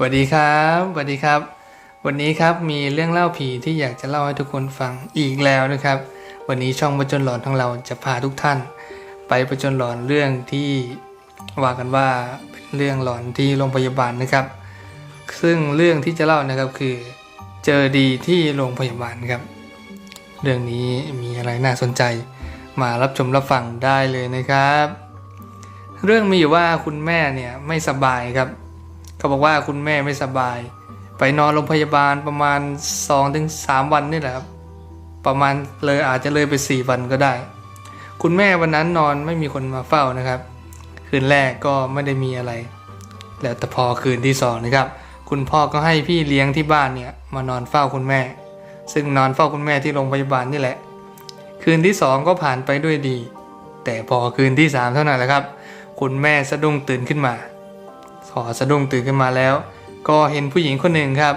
สวัสดีครับสวัสดีครับ วันนี้ครับมีเรื่องเล่าผีที่อยากจะเล่าให้ทุกคนฟังอีกแล้วนะครับ วันนี้ช่องประจนหลอนของเราจะพาทุกท่าน ไปประจนหลอนเรื่องที่ว่ากันว่าเป็นเรื่องหลอนที่โรงพยาบาลนะครับ ซึ่งเรื่องที่จะเล่านะครับคือ เจอดีที่โรงพยาบาลครับ เรื่องนี้มีอะไรน่าสนใจ มารับชมรับฟังได้เลยนะครับ เรื่องมีอยู่ว่าคุณแม่เนี่ยไม่สบายครับ เขาบอกว่าคุณแม่ไม่สบาย ไปนอนโรงพยาบาลประมาณ2-3วันนี่แหละครับ ประมาณเลยอาจจะเลยไป 4 วันก็ได้ คุณแม่วันนั้นนอนไม่มีคนมาเฝ้านะครับ คืนแรกก็ไม่ได้มีอะไร แล้วแต่พอคืนที่สองนะครับ คุณพ่อก็ให้พี่เลี้ยงที่บ้านเนี่ยมานอนเฝ้าคุณแม่ ซึ่งนอนเฝ้าคุณแม่ที่โรงพยาบาลนี่แหละ คืนที่สองก็ผ่านไปด้วยดี แต่พอคืนที่สามเท่านั้นแหละครับ คุณแม่สะดุ้งตื่นขึ้นมา พอสะดุ้งตื่นขึ้นมาแล้ว ก็เห็นผู้หญิงคนหนึ่งครับ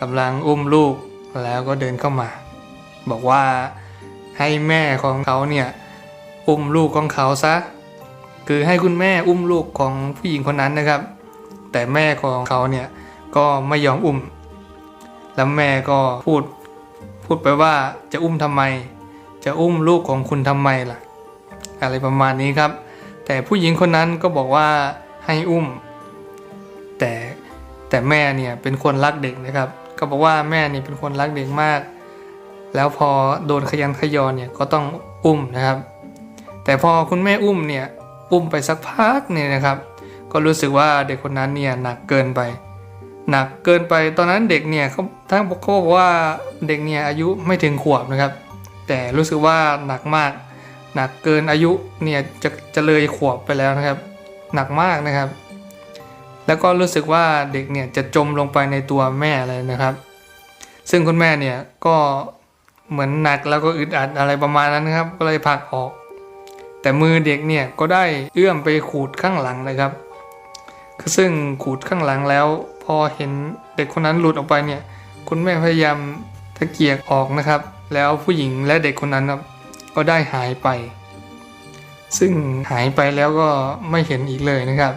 กำลังอุ้มลูกแล้วก็เดินเข้ามา บอกว่าให้แม่ของเขาเนี่ยอุ้มลูกของเขาซะคือให้คุณแม่อุ้มลูกของผู้หญิงคนนั้นนะครับ แต่แม่ของเขาเนี่ยก็ไม่ยอมอุ้ม แล้วแม่ก็พูดพูดไปว่าจะอุ้มทำไม จะอุ้มลูกของคุณทำไมล่ะ อะไรประมาณนี้ครับ แต่ผู้หญิงคนนั้นก็บอกว่าให้อุ้ม แต่แต่แม่เนี่ยเป็นคนรักเด็กนะครับ ก็บอกว่าแม่เนี่ยเป็นคนรักเด็กมาก แล้วพอโดนขยันขยอนเนี่ยก็ต้องอุ้มนะครับ แต่พอคุณแม่อุ้มเนี่ยอุ้มไปสักพักเนี่ยนะครับ ก็รู้สึกว่าเด็กคนนั้นเนี่ยหนักเกินไป หนักเกินไปตอนนั้นเด็กเนี่ยเขาทั้งเขาบอกว่าเด็กเนี่ยอายุไม่ถึงขวบนะครับ แต่รู้สึกว่าหนักมาก หนักเกินอายุเนี่ยจะจะเลยขวบไปแล้วนะครับ หนักมากนะครับ แล้วก็รู้สึกว่าเด็กเนี่ยจะจมลงไปในตัวแม่เลยนะครับ ซึ่งคุณแม่เนี่ยก็เหมือนหนักแล้วก็อึดอัดอะไรประมาณนั้นครับ ก็เลยผลักออก แต่มือเด็กเนี่ยก็ได้เอื้อมไปขูดข้างหลังเลยครับซึ่งขูดข้างหลังแล้ว พอเห็นเด็กคนนั้นหลุดออกไปเนี่ย คุณแม่พยายามตะเกียกออกนะครับ แล้วผู้หญิงและเด็กคนนั้นครับก็ได้หายไป ซึ่งหายไปแล้วก็ไม่เห็นอีกเลยนะครับ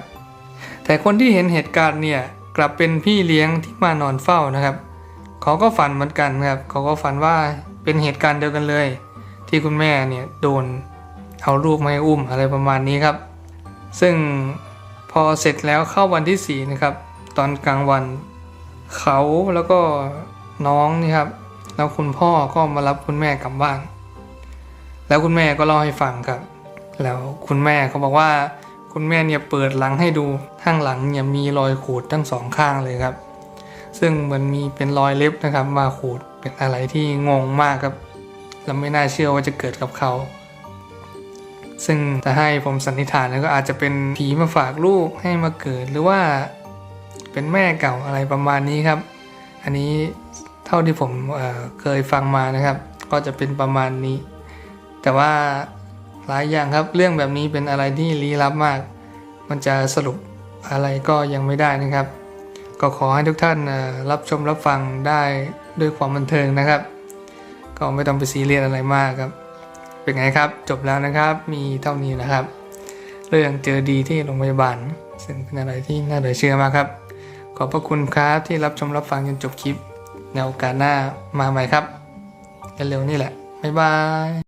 แต่คนที่เห็นเหตุการณ์เนี่ยกลับเป็นพี่เลี้ยงที่มานอนเฝ้านะครับเขาก็ฝันเหมือนกันครับเขาก็ฝันว่าเป็นเหตุการณ์เดียวกันเลย ที่คุณแม่เนี่ยโดนเอาลูกมาให้อุ้มอะไรประมาณนี้ครับ ซึ่งพอเสร็จแล้วเข้าวันที่สี่นะครับตอนกลางวันเขาแล้วก็น้องนี่ครับแล้วคุณพ่อก็มารับคุณแม่กลับบ้าน แล้วคุณแม่ก็เล่าให้ฟังครับ แล้วคุณแม่เขาบอกว่า คุณแม่เนี่ยเปิดหลังให้ดูข้างหลังเนี่ยมีรอยขูดทั้งสองข้างเลยครับ ซึ่งมันมีเป็นรอยเล็บนะครับมาขูดเป็นอะไรที่งงมากครับและไม่น่าเชื่อว่าจะเกิดกับเขา ซึ่งจะให้ผมสันนิษฐานก็อาจจะเป็นผีมาฝากลูกให้มาเกิดหรือว่าเป็นแม่เก่าอะไรประมาณนี้ครับ อันนี้เท่าที่ผมเเคยฟังมานะครับ ก็จะเป็นประมาณนี้ แต่ว่า หลายอย่างครับ เรื่องแบบนี้เป็นอะไรที่ลี้ลับมาก มันจะสรุปอะไรก็ยังไม่ได้นะครับ ก็ขอให้ทุกท่านรับชมรับฟังได้ด้วยความบันเทิงนะครับ ก็ไม่ต้องไปซีเรียสอะไรมากครับ เป็นไงครับ จบแล้วนะครับ มีเท่านี้นะครับ เรื่องเจอดีที่โรงพยาบาล ซึ่งเป็นอะไรที่น่าเหลือเชื่อมากครับ ขอบพระคุณครับที่รับชมรับฟังจนจบคลิปในโอกาสหน้ามาใหม่ครับเร็วๆนี่แหละบ๊ายบาย